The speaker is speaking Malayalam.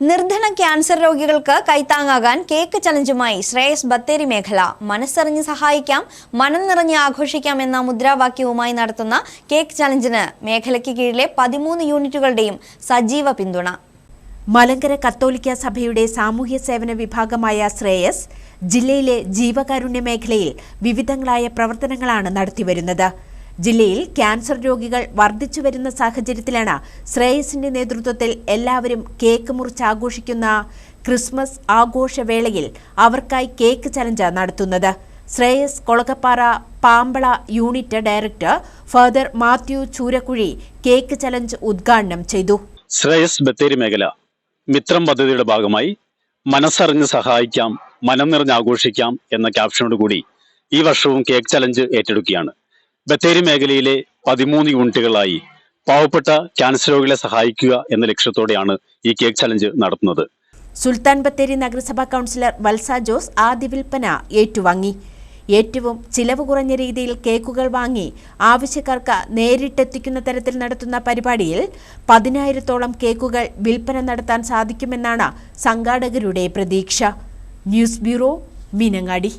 നിർധന ക്യാൻസർ രോഗികൾക്ക് കൈത്താങ്ങാകാൻ കേക്ക് ചലഞ്ചുമായി ശ്രേയസ് ബത്തേരി മേഖല. മനസ്സറിഞ്ഞ് സഹായിക്കാം മനം നിറഞ്ഞ് ആഘോഷിക്കാം എന്ന മുദ്രാവാക്യവുമായി നടത്തുന്ന കേക്ക് ചലഞ്ചിന് മേഖലയ്ക്ക് കീഴിലെ പതിമൂന്ന് യൂണിറ്റുകളുടെയും സജീവ പിന്തുണ. മലങ്കര കത്തോലിക്ക സഭയുടെ സാമൂഹ്യ സേവന വിഭാഗമായ ശ്രേയസ് ജില്ലയിലെ ജീവകാരുണ്യ മേഖലയിൽ വിവിധങ്ങളായ പ്രവർത്തനങ്ങളാണ് നടത്തിവരുന്നത്. ജില്ലയിൽ ക്യാൻസർ രോഗികൾ വർദ്ധിച്ചു വരുന്ന സാഹചര്യത്തിലാണ് ശ്രേയസിന്റെ നേതൃത്വത്തിൽ എല്ലാവരും കേക്ക് മുറിച്ച് ആഘോഷിക്കുന്ന ക്രിസ്മസ് ആഘോഷവേളയിൽ അവർക്കായി കേക്ക് ചലഞ്ച് നടത്തുന്നത്. Shreyas Kolakappara Pampala unit director father Mathew Choorakuzhi cake challenge ഉദ്ഘാടനം ചെയ്തു. ശ്രേയസ് ബത്തേരി മേഖല മിത്രം പദ്ധതിയുടെ ഭാഗമായി മനസ്സറിഞ്ഞ് സഹായിക്കാം മനം നിറഞ്ഞ് ആഘോഷിക്കാം എന്ന ക്യാപ്ഷനോട് കൂടി ഈ വർഷവും കേക്ക് ചലഞ്ച് ഏറ്റെടുക്കുകയാണ്. ബത്തേരി മേഖലയിലെ പതിമൂന്ന് യൂണിറ്റുകളായി പാവപ്പെട്ട ക്യാൻസർ രോഗികളെ സഹായിക്കുക എന്ന ലക്ഷ്യത്തോടെയാണ് ഈ കേക്ക് ചലഞ്ച് നടത്തുന്നത്. സുൽത്താൻ ബത്തേരി നഗരസഭാ കൗൺസിലർ വത്സ ജോസ് ആദ്യ വിൽപ്പന ഏറ്റുവാങ്ങി. ഏറ്റവും ചിലവ് കുറഞ്ഞ രീതിയിൽ കേക്കുകൾ വാങ്ങി ആവശ്യക്കാർക്ക് നേരിട്ടെത്തിക്കുന്ന തരത്തിൽ നടത്തുന്ന പരിപാടിയിൽ പതിനായിരത്തോളം കേക്കുകൾ വിൽപ്പന നടത്താൻ സാധിക്കുമെന്നാണ് സംഘാടകരുടെ പ്രതീക്ഷ. News bureau Meenangadi.